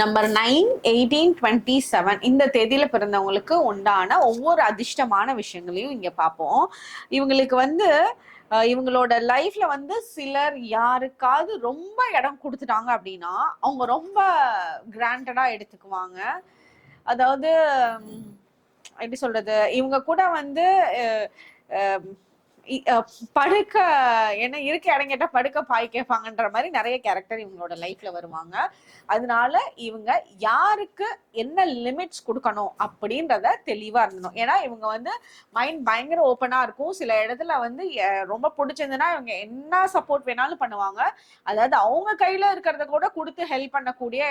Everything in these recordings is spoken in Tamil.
Number nine eighteen twenty seven இந்த தேதியில பிறந்தவங்களுக்கு உண்டான ஒவ்வொரு அதிர்ஷ்டமான விஷயங்களையும் இங்க பார்ப்போம். இவங்களுக்கு வந்து இவங்களோட லைஃப்ல வந்து சிலர் யாருக்காவது ரொம்ப இடம் கொடுத்துட்டாங்க அப்படின்னா அவங்க ரொம்ப கிராண்டடா எடுத்துக்குவாங்க. அதாவது எப்படி சொல்றது? இவங்க கூட வந்து படுக்க என்ன இருக்க இடம் படுக்க பாய் கேட்பாங்கன்ற மாதிரி நிறைய கேரக்டர் இவங்களோட லைஃப்ல வருவாங்க. அதனால இவங்க யாருக்கு என்ன லிமிட்ஸ் கொடுக்கணும் அப்படின்றத தெளிவா இருந்தணும் ஏன்னா இவங்க வந்து மைண்ட் பயங்கர ஓப்பனா இருக்கும். சில இடத்துல வந்து ரொம்ப பிடிச்சிருந்ததுன்னா இவங்க என்ன சப்போர்ட் வேணாலும் பண்ணுவாங்க. அதாவது அவங்க கையில இருக்கிறத கூட கொடுத்து ஹெல்ப் பண்ணக்கூடிய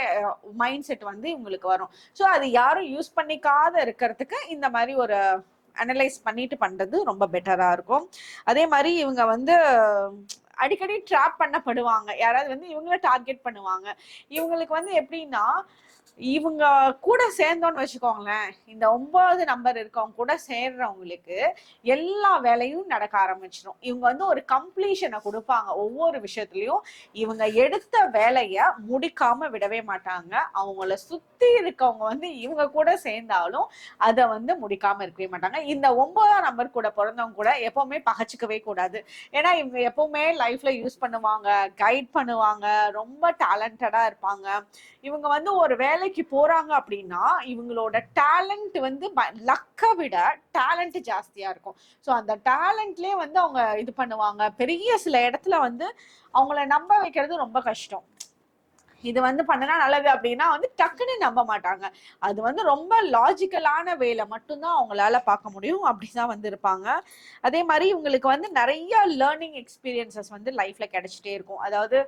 மைண்ட் செட் வந்து இவங்களுக்கு வரும். ஸோ அது யாரும் யூஸ் பண்ணிக்காத இருக்கிறதுக்கு இந்த மாதிரி ஒரு அனலைஸ் பண்ணிட்டு பண்றது ரொம்ப பெட்டரா இருக்கும். அதே மாதிரி இவங்க வந்து அடிக்கடி ட்ராப் பண்ணப்படுவாங்க. யாராவது வந்து இவங்கள டார்கெட் பண்ணுவாங்க. இவங்களுக்கு வந்து எப்படின்னா இவங்க கூட சேர்ந்தோன்னு வச்சுக்கோங்களேன் இந்த ஒன்பது நம்பர் இருக்கவங்க கூட சேர்றவங்களுக்கு எல்லா வேலையும் நடக்க ஆரம்பிச்சிடும். இவங்க வந்து ஒரு கம்ப்ளீஷனை கொடுப்பாங்க. ஒவ்வொரு விஷயத்துலையும் இவங்க எடுத்த வேலையை முடிக்காம விடவே மாட்டாங்க. அவங்கள சுத்தி இருக்கவங்க வந்து இவங்க கூட சேர்ந்தாலும் அதை வந்து முடிக்காம இருக்கவே மாட்டாங்க. இந்த ஒன்பதாம் நம்பர் கூட பிறந்தவங்க கூட எப்பவுமே பகச்சிக்கவே கூடாது. ஏன்னா இவங்க எப்பவுமே லைஃப்ல யூஸ் பண்ணுவாங்க கைட் பண்ணுவாங்க ரொம்ப டேலண்டடா இருப்பாங்க. இவங்க வந்து ஒரு வேலை வேலைக்கு போறாங்க அப்படின்னா இவங்களோட டேலண்ட் வந்து லக்கை விட டேலண்ட் ஜாஸ்தியா இருக்கும். ஸோ அந்த டேலண்ட்லயே வந்து அவங்க இது பண்ணுவாங்க. பெரிய சில இடத்துல வந்து அவங்கள நம்ப வைக்கிறது ரொம்ப கஷ்டம். இது வந்து பண்ணனா நல்லது அப்படின்னா வந்து டக்குன்னு நம்ப மாட்டாங்க. அது வந்து ரொம்ப லாஜிக்கலான வேலை மட்டும்தான் அவங்களால பார்க்க முடியும். அப்படிதான் வந்து இருப்பாங்க. அதே மாதிரி இவங்களுக்கு வந்து நிறைய லேர்னிங் எக்ஸ்பீரியன்சஸ் வந்து லைஃப்ல கிடைச்சிட்டே இருக்கும். அதாவது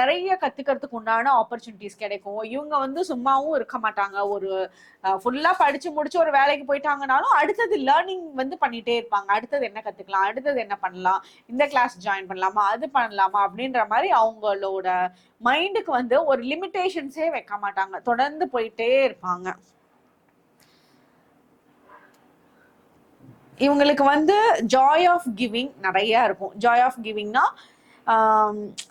நிறைய கத்துக்கிறதுக்கு உண்டான ஆப்பர்ச்சுனிட்டிஸ் கிடைக்கும். இவங்க வந்து சும்மாவும் இருக்க மாட்டாங்க. ஒரு ஃபுல்லா படிச்சு முடிச்சு ஒரு வேலைக்கு போயிட்டாங்கனாலும் அடுத்தது லேர்னிங் வந்து பண்ணிட்டே இருப்பாங்க. அடுத்தது என்ன கத்துக்கலாம்? அடுத்தது என்ன பண்ணலாம்? இந்த கிளாஸ் ஜாயின் பண்ணலாமா? அது பண்ணலாமா? அப்படின்ற மாதிரி அவங்களோட மைண்டுக்கு வந்து ஒரு லிமிட்டேஷன்ஸே வைக்க மாட்டாங்க. தொடர்ந்து போயிட்டே இருப்பாங்க. இவங்களுக்கு வந்து ஜாய் ஆஃப் கிவிங் நிறைய இருக்கும். ஜாய் ஆஃப் கிவிங்னா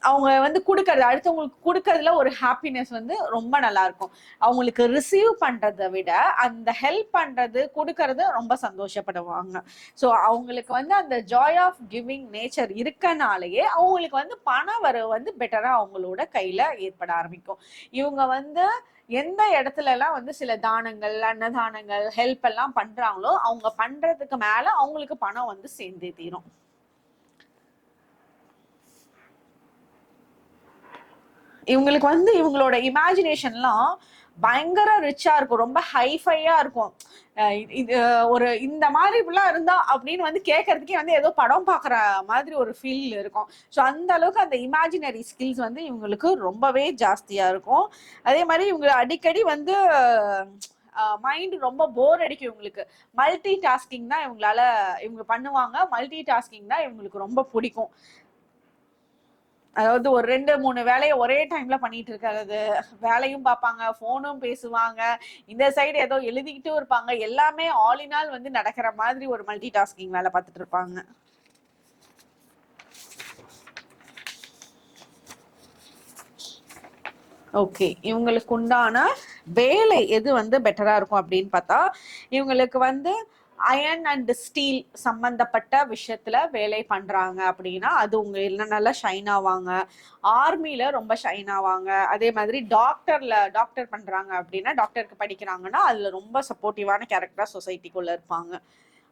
அவங்க வந்து கொடுக்கறது அடுத்தவங்களுக்கு கொடுக்கறதுல ஒரு ஹாப்பினஸ் வந்து ரொம்ப நல்லா இருக்கும் அவங்களுக்கு ரிசீவ் பண்றதை விட அந்த ஹெல்ப் பண்றது கொடுக்கறது ரொம்ப சந்தோஷப்படுவாங்க. ஸோ அவங்களுக்கு வந்து அந்த ஜாய் ஆஃப் கிவிங் நேச்சர் இருக்கனாலேயே அவங்களுக்கு வந்து பண வரவு வந்து பெட்டரா அவங்களோட கையில ஏற்பட ஆரம்பிக்கும். இவங்க வந்து எந்த இடத்துல எல்லாம் வந்து சில தானங்கள் அன்னதானங்கள் ஹெல்ப் எல்லாம் பண்றாங்களோ அவங்க பண்றதுக்கு மேல அவங்களுக்கு பணம் வந்து சேர்ந்தே தீரும். இவங்களுக்கு வந்து இவங்களோட இமேஜினேஷன்லாம் பயங்கர ரிச்சா இருக்கும். ரொம்ப ஹைஃபையா இருக்கும். இது- இது ஒரு இந்த மாதிரி இப்படிலாம் இருந்தா அப்படின்னு வந்து கேட்கறதுக்கே வந்து ஏதோ படம் பார்க்குற மாதிரி ஒரு ஃபீல் இருக்கும். ஸோ அந்த அளவுக்கு அந்த இமேஜினரி ஸ்கில்ஸ் வந்து இவங்களுக்கு ரொம்பவே ஜாஸ்தியா இருக்கும். அதே மாதிரி இவங்க அடிக்கடி வந்து மைண்ட் ரொம்ப போர் அடிக்கும் இவங்களுக்கு. மல்டி டாஸ்கிங் தான் இவங்களால இவங்க பண்ணுவாங்க. மல்டி டாஸ்கிங் தான் இவங்களுக்கு ரொம்ப பிடிக்கும். அதாவது ஒரு ரெண்டு மூணு வேலையை ஒரே டைம்ல பண்ணிட்டு இருக்கிறது. வேலையும் பார்ப்பாங்க ஃபோனும் பேசுவாங்க. இந்த சைடு ஏதோ எழுதிக்கிட்டும் இருப்பாங்க. எல்லாமே ஆல் இன் ஆல் வந்து நடக்கிற மாதிரி ஒரு மல்டி டாஸ்கிங் வேலை பார்த்துட்டு இருப்பாங்க. ஓகே இவங்களுக்கு உண்டான வேலை எது வந்து பெட்டரா இருக்கும் அப்படின்னு பார்த்தா இவங்களுக்கு வந்து அயன் அண்ட் ஸ்டீல் சம்பந்தப்பட்ட விஷயத்துல வேலை பண்றாங்க அப்படின்னா அது உங்க இன்னும் நல்லா ஷைன் ஆவாங்க ஆர்மியில ரொம்ப ஷைன் ஆவாங்க. அதே மாதிரி டாக்டர்ல டாக்டர் பண்றாங்க அப்படின்னா டாக்டருக்கு படிக்கிறாங்கன்னா அதுல ரொம்ப சப்போர்ட்டிவான கேரக்டரா சொசைட்டிக்குள்ள இருப்பாங்க.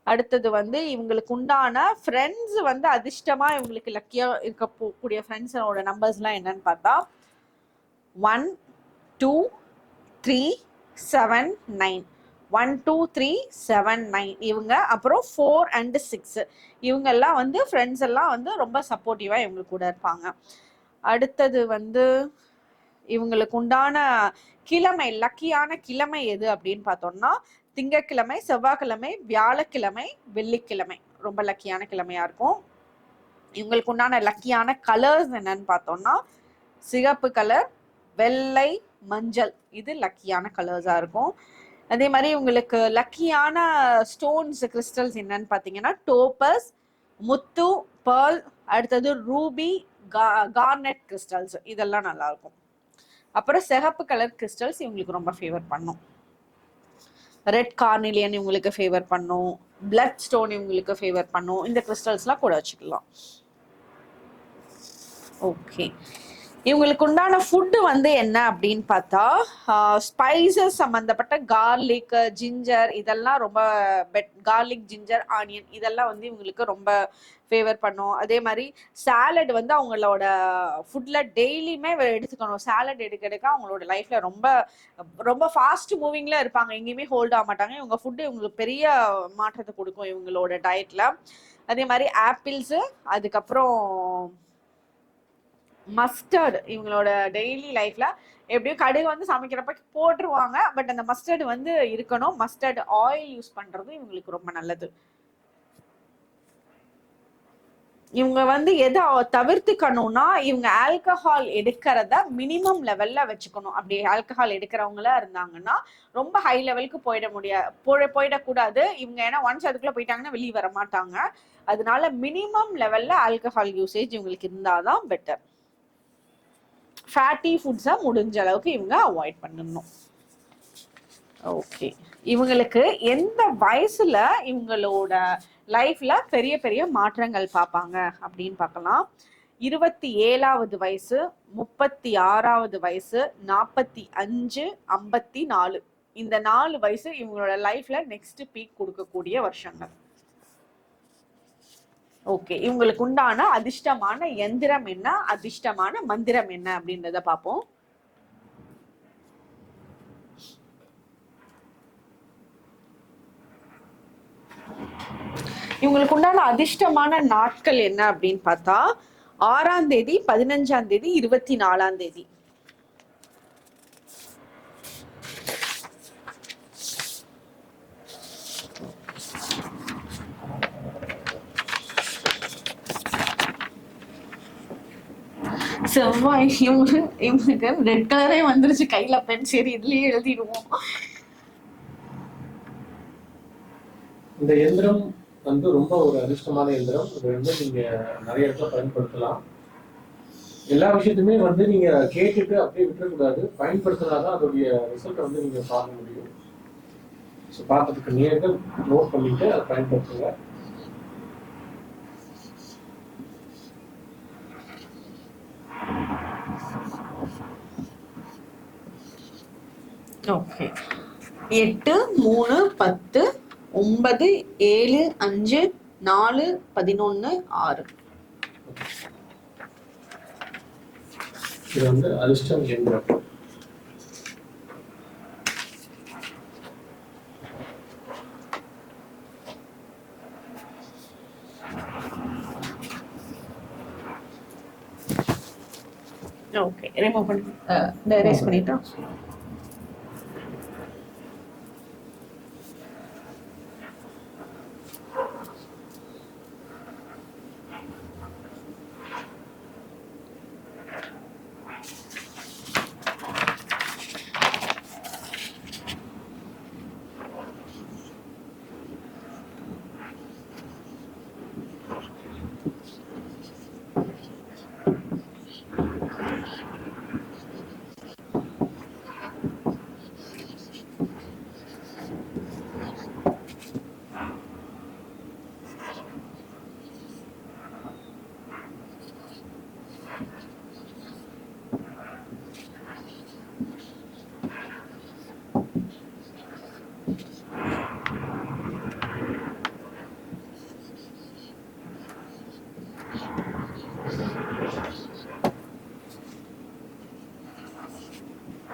அடுத்தது வந்து இவங்களுக்கு உண்டான ஃப்ரெண்ட்ஸ் வந்து அதிர்ஷ்டமா இவங்களுக்கு லக்கியா இருக்க போகக்கூடிய ஃப்ரெண்ட்ஸோட நம்பர்ஸ்லாம் என்னன்னு பார்த்தா one two three seven nine one two three seven nine இவங்க அப்புறம் ஃபோர் அண்டு சிக்ஸ் இவங்கெல்லாம் வந்து ஃப்ரெண்ட்ஸ் எல்லாம் வந்து ரொம்ப சப்போர்ட்டிவாக இவங்க கூட இருப்பாங்க. அடுத்தது வந்து இவங்களுக்கு உண்டான கிழமை லக்கியான கிழமை எது அப்படின்னு பார்த்தோம்னா திங்கட்கிழமை செவ்வாய்க்கிழமை வியாழக்கிழமை வெள்ளிக்கிழமை. ரொம்ப லக்கியான கிழமையா இருக்கும். இவங்களுக்கு உண்டான லக்கியான கலர்ஸ் என்னன்னு பார்த்தோம்னா சிகப்பு கலர் வெள்ளை மஞ்சள். இது லக்கியான கலர்ஸாக இருக்கும். அதே மாதிரி உங்களுக்கு லக்கியான ஸ்டோன்ஸ் கிறிஸ்டல்ஸ் என்னன்னு பார்த்தீங்கன்னா டோப்பஸ் முத்து பேர்ல் அடுத்தது ரூபி கார்னெட் கிறிஸ்டல்ஸ் இதெல்லாம் நல்லா இருக்கும் அப்புறம் சிகப்பு கலர் கிறிஸ்டல்ஸ் இவங்களுக்கு ரொம்ப ஃபேவர் பண்ணும். ரெட் கார்னிலியன் இவங்களுக்கு ஃபேவர் பண்ணும். பிளட் ஸ்டோன் இவங்களுக்கு ஃபேவர் பண்ணும். இந்த கிறிஸ்டல்ஸ்லாம் கூட வச்சுக்கலாம். ஓகே இவங்களுக்கு உண்டான ஃபுட்டு வந்து என்ன அப்படின்னு பார்த்தா ஸ்பைசஸ் சம்மந்தப்பட்ட கார்லிக் ஜிஞ்சர் இதெல்லாம் ரொம்ப பெட் கார்லிக் ஜிஞ்சர் ஆனியன் இதெல்லாம் வந்து இவங்களுக்கு ரொம்ப ஃபேவர் பண்ணும். அதே மாதிரி சாலட் வந்து அவங்களோட ஃபுட்டில் டெய்லியுமே எடுத்துக்கணும். சாலட் எடுக்க எடுக்க அவங்களோட லைஃப்பில் ரொம்ப ரொம்ப ஃபாஸ்ட் மூவிங்கில் இருப்பாங்க. எங்கேயுமே ஹோல்ட் ஆக மாட்டாங்க. இவங்க ஃபுட்டு இவங்களுக்கு பெரிய மாற்றத்தை கொடுக்கும் இவங்களோட டயட்டில் அதே மாதிரி ஆப்பிள்ஸு அதுக்கப்புறம் மஸ்டர்டு இவங்களோட டெய்லி லைஃப்ல எப்படியும் கடுகு வந்து சமைக்கிறப்ப போட்டுருவாங்க. பட் அந்த மஸ்டர்டு வந்து இருக்கணும். மஸ்டர்டு ஆயில் யூஸ் பண்றது இவங்களுக்கு ரொம்ப நல்லது. இவங்க வந்து எதை தவிர்த்துக்கணும்னா இவங்க ஆல்கஹால் எடுக்கிறத மினிமம் லெவல்ல வச்சுக்கணும். அப்படி ஆல்கஹால் எடுக்கிறவங்களா இருந்தாங்கன்னா ரொம்ப ஹை லெவலுக்கு போயிட முடியாது போய் போயிடக்கூடாது. இவங்க ஏன்னா ஒன்ஸ் அதுக்குள்ள போயிட்டாங்கன்னா வெளியே வர மாட்டாங்க அதனால மினிமம் லெவல்ல ஆல்கஹால் யூசேஜ் இவங்களுக்கு இருந்தாதான் பெட்டர் ஃபேட்டி ஃபுட்ஸை முடிஞ்ச அளவுக்கு இவங்க அவாய்ட் பண்ணணும். ஓகே இவங்களுக்கு எந்த வயசுல இவங்களோட லைஃப்ல பெரிய பெரிய மாற்றங்கள் பார்ப்பாங்க அப்படின்னு பார்க்கலாம். இருபத்தி ஏழாவது வயசு முப்பத்தி ஆறாவது வயசு நாற்பத்தி அஞ்சு ஐம்பத்தி நாலு. இந்த நாலு வயசு இவங்களோட லைஃப்ல நெக்ஸ்ட் பீக் கொடுக்கக்கூடிய வருஷங்கள். ஓகே. இவங்களுக்கு உண்டான அதிர்ஷ்டமான எந்திரம் என்ன? அதிர்ஷ்டமான மந்திரம் என்ன? அப்படின்றத பார்ப்போம். இவங்களுக்கு உண்டான அதிர்ஷ்டமான நாட்கள் என்ன அப்படின்னு பார்த்தா ஆறாம் தேதி பதினஞ்சாம் தேதி இருபத்தி நாலாம் தேதி. செவ்வாய் இவங்க இவங்களுக்கு ரெட் கலரே வந்துருச்சு. கையில பென் சரி இதுலயே எழுதிடுவோம். இந்த எந்திரம் வந்து ரொம்ப ஒரு அதிர்ஷ்டமான எந்திரம். இது வந்து நீங்க நிறைய இடத்துல பயன்படுத்தலாம். எல்லா விஷயத்தையுமே வந்து நீங்க கேட்டுட்டு அப்படியே விட்டுறக்கூடாது. பயன்படுத்தினாதான் அதோடைய ரிசல்ட்டை வந்து நீங்க பார்க்க முடியும். ஸோ பார்த்ததுக்கு நேர்கள் நோட் பண்ணிட்டு அதை பயன்படுத்துங்க. ஓகே எட்டு மூணு பத்து ஒன்பது ஏழு அஞ்சு நாலு பதினொன்னு ஆறு. இது வந்து அதிர்ஷ்டம் எந்திரம் ஓகே ரிமூவ் பண்ணி. இந்த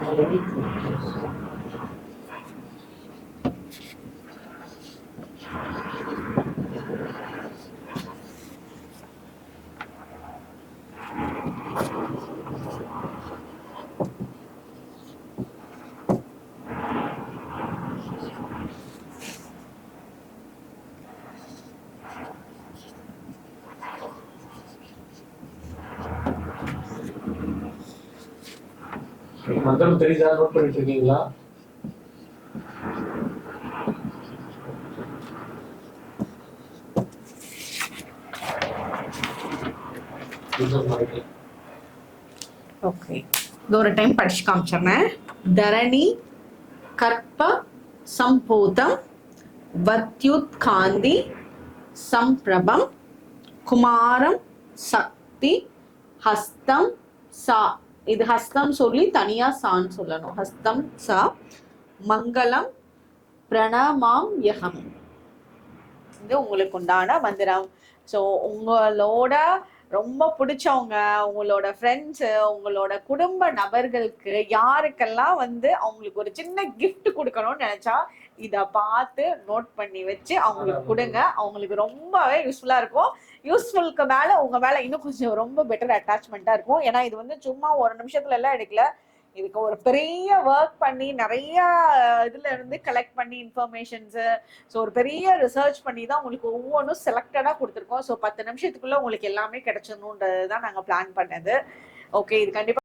erase பண்ணிட்டா மந்திரம் தெரியுதா? நோட் பண்ணிட்டு இருக்கீங்களா? ஓகே இது ஒரு டைம் படிச்சு காமிச்சிடுறேன். தரணி கற்ப சம்போதம் வத்யுத் காந்தி சம்பிரபம் குமாரம் சக்தி ஹஸ்தம் சா இது ஹஸ்தம் சொல்லி தனியா சான்னு சொல்லணும். ஹஸ்தம் சா மங்களம் பிரணமாம் யகம் இது உங்களுக்கு உண்டான மந்திரம். ஸோ உங்களோட ரொம்ப பிடிச்சவங்க உங்களோட ஃப்ரெண்ட்ஸு உங்களோட குடும்ப நபர்களுக்கு யாருக்கெல்லாம் வந்து அவங்களுக்கு ஒரு சின்ன கிஃப்ட் கொடுக்கணும்னு நினைச்சா இத பார்த்து நோட் பண்ணி வச்சு அவங்களுக்கு கொடுங்க. அவங்களுக்கு ரொம்பவே யூஸ்ஃபுல்லா இருக்கும். யூஸ்ஃபுல்க்கு மேல உங்க மேல இன்னும் கொஞ்சம் ரொம்ப பெட்டர் அட்டாச்மெண்டா இருக்கும். ஏன்னா இது வந்து சும்மா ஒரு நிமிஷத்துல எல்லாம் எடுக்கல. இதுக்கு ஒரு பெரிய ஒர்க் பண்ணி நிறைய இதுல இருந்து கலெக்ட் பண்ணி இன்ஃபர்மேஷன்ஸ் ஸோ ஒரு பெரிய ரிசர்ச் பண்ணி தான் உங்களுக்கு ஒவ்வொன்றும் செலக்டடா கொடுத்துருக்கோம். ஸோ பத்து நிமிஷத்துக்குள்ள உங்களுக்கு எல்லாமே கிடைச்சிடணுன்றது தான் நாங்கள் பிளான் பண்ணது. ஓகே இது கண்டிப்பா